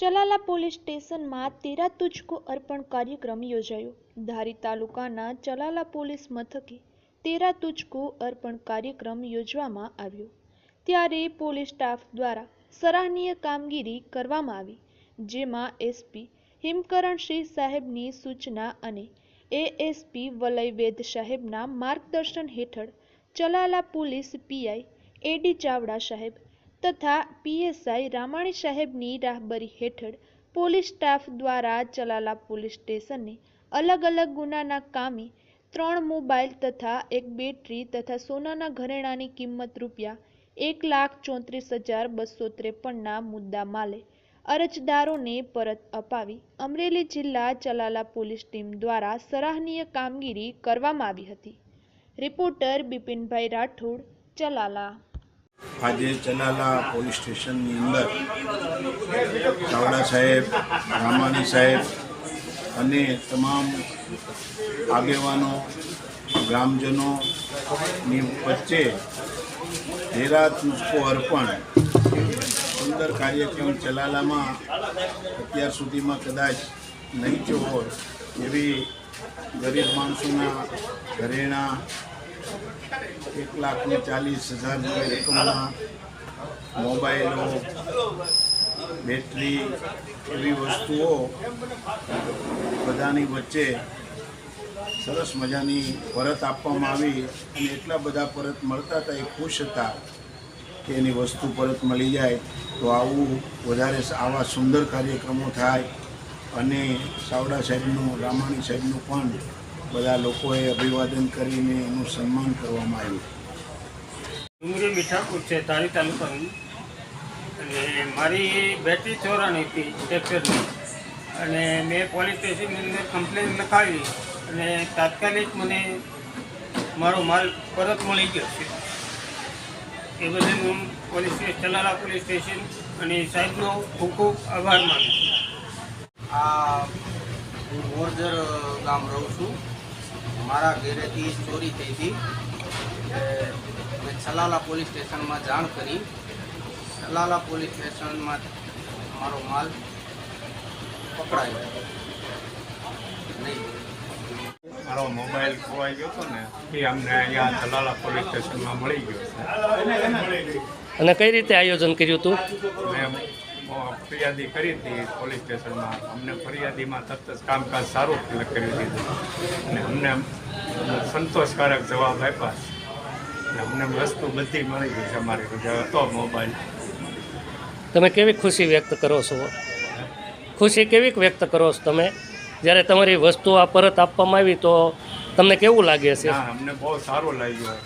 Chalala police સ્ટેશનમાં તેરા તુજકો અર્પણ કાર્યક્રમ યોજાયો. ધારી તાલુકાના ચલાલા પોલીસ મથકે તેરા તુજકો અર્પણ કાર્યક્રમ યોજવામાં આવ્યો. ત્યારે પોલીસ સ્ટાફ દ્વારા સરાહનીય કામગીરી કરવામાં આવી, જેમાં એસપી હિમકરણસિંહ સાહેબની સૂચના અને એએસપી વલય વેદ સાહેબના માર્ગદર્શન હેઠળ Chalala police PI A D Chavda સાહેબ તથા પીએસઆઈ રામાણી સાહેબની રાહબરી હેઠળ પોલીસ સ્ટાફ દ્વારા ચલાલા પોલીસ સ્ટેશનને અલગ અલગ ગુનાના કામે ત્રણ મોબાઈલ તથા એક બેટરી તથા સોનાના ઘરેણાંની કિંમત રૂપિયા એક લાખ ચોત્રીસ હજાર બસો ત્રેપનના મુદ્દા માલે અરજદારોને પરત અપાવી અમરેલી જિલ્લા ચલાલા પોલીસ ટીમ દ્વારા સરાહનીય કામગીરી કરવામાં આવી હતી. રિપોર્ટર બિપિનભાઈ રાઠોડ, ચલાલા આજે ચલાલા પોલીસ સ્ટેશનની અંદર ચાવડા સાહેબ, રામાણી સાહેબ અને તમામ આગેવાનો, ગ્રામજનોની વચ્ચે ધેરા નુસ્ખો અર્પણ સુંદર કાર્યક્રમ ચલાલામાં અત્યાર સુધીમાં કદાચ નહીં થયો હોય એવી ગરીબ માણસોના ઘરેણાં એક લાખ ને ચાલીસ હજાર રકમમાં મોબાઈલો, બેટરી એવી વસ્તુઓ બધાની વચ્ચે સરસ મજાની પરત આપવામાં આવી અને એટલા બધા પરત મળતા હતા, એ ખુશ હતા કે એની વસ્તુ પરત મળી જાય તો આવું વધારે આવા સુંદર કાર્યક્રમો થાય. અને સાવડા સાહેબનું, રામાણી સાહેબનું પણ બધા લોકોએ અભિવાદન કરીને એનું સન્માન કરવામાં આવ્યું. ડુંગરી મીઠાપુર છે તારી તાલુકાનું. અને મારી બેટરી ચોરાણી હતી ટ્રેક્ટરની. અને મેં પોલીસ સ્ટેશનની અંદર કમ્પ્લેન લખાવી અને તાત્કાલિક મને મારો માલ પરત મળી ગયો છે. એ બદલ હું પોલીસ ચલાલા પોલીસ સ્ટેશન અને સાહેબનો ખૂબ ખૂબ આભાર માનું છું. આ હું મોરજર ગામ રહું છું. મારા ઘરેથી ચોરી થઈ હતી. મેં છલાલા પોલીસ સ્ટેશનમાં જાણ કરી. છલાલા પોલીસ સ્ટેશનમાં મારો માલ પકડાયો. નહીં. મારો મોબાઈલ ખોવાઈ ગયો હતો ને એ અમને અહીંયા જલાલા પોલીસ સ્ટેશનમાં મળી ગયો છે. અને કઈ રીતે આયોજન કર્યું હતું? મેં ફરિયાદી કરી હતી પોલીસ સ્ટેશનમાં. અમને ફરિયાદીમાં તરત જ કામકાજ સારું કરી દીધું અને અમને સંતોષકારક જવાબ આપ્યા અને અમને વસ્તુ બધી મળી ગઈ છે અમારી જે હતો મોબાઈલ. તમે કેવી ખુશી વ્યક્ત કરો છો? ખુશી કેવી વ્યક્ત કરો છો તમે? જ્યારે તમારી વસ્તુ આ પરત આપવામાં આવી તો તમને કેવું લાગે છે? અમને બહુ સારું લાગ્યું.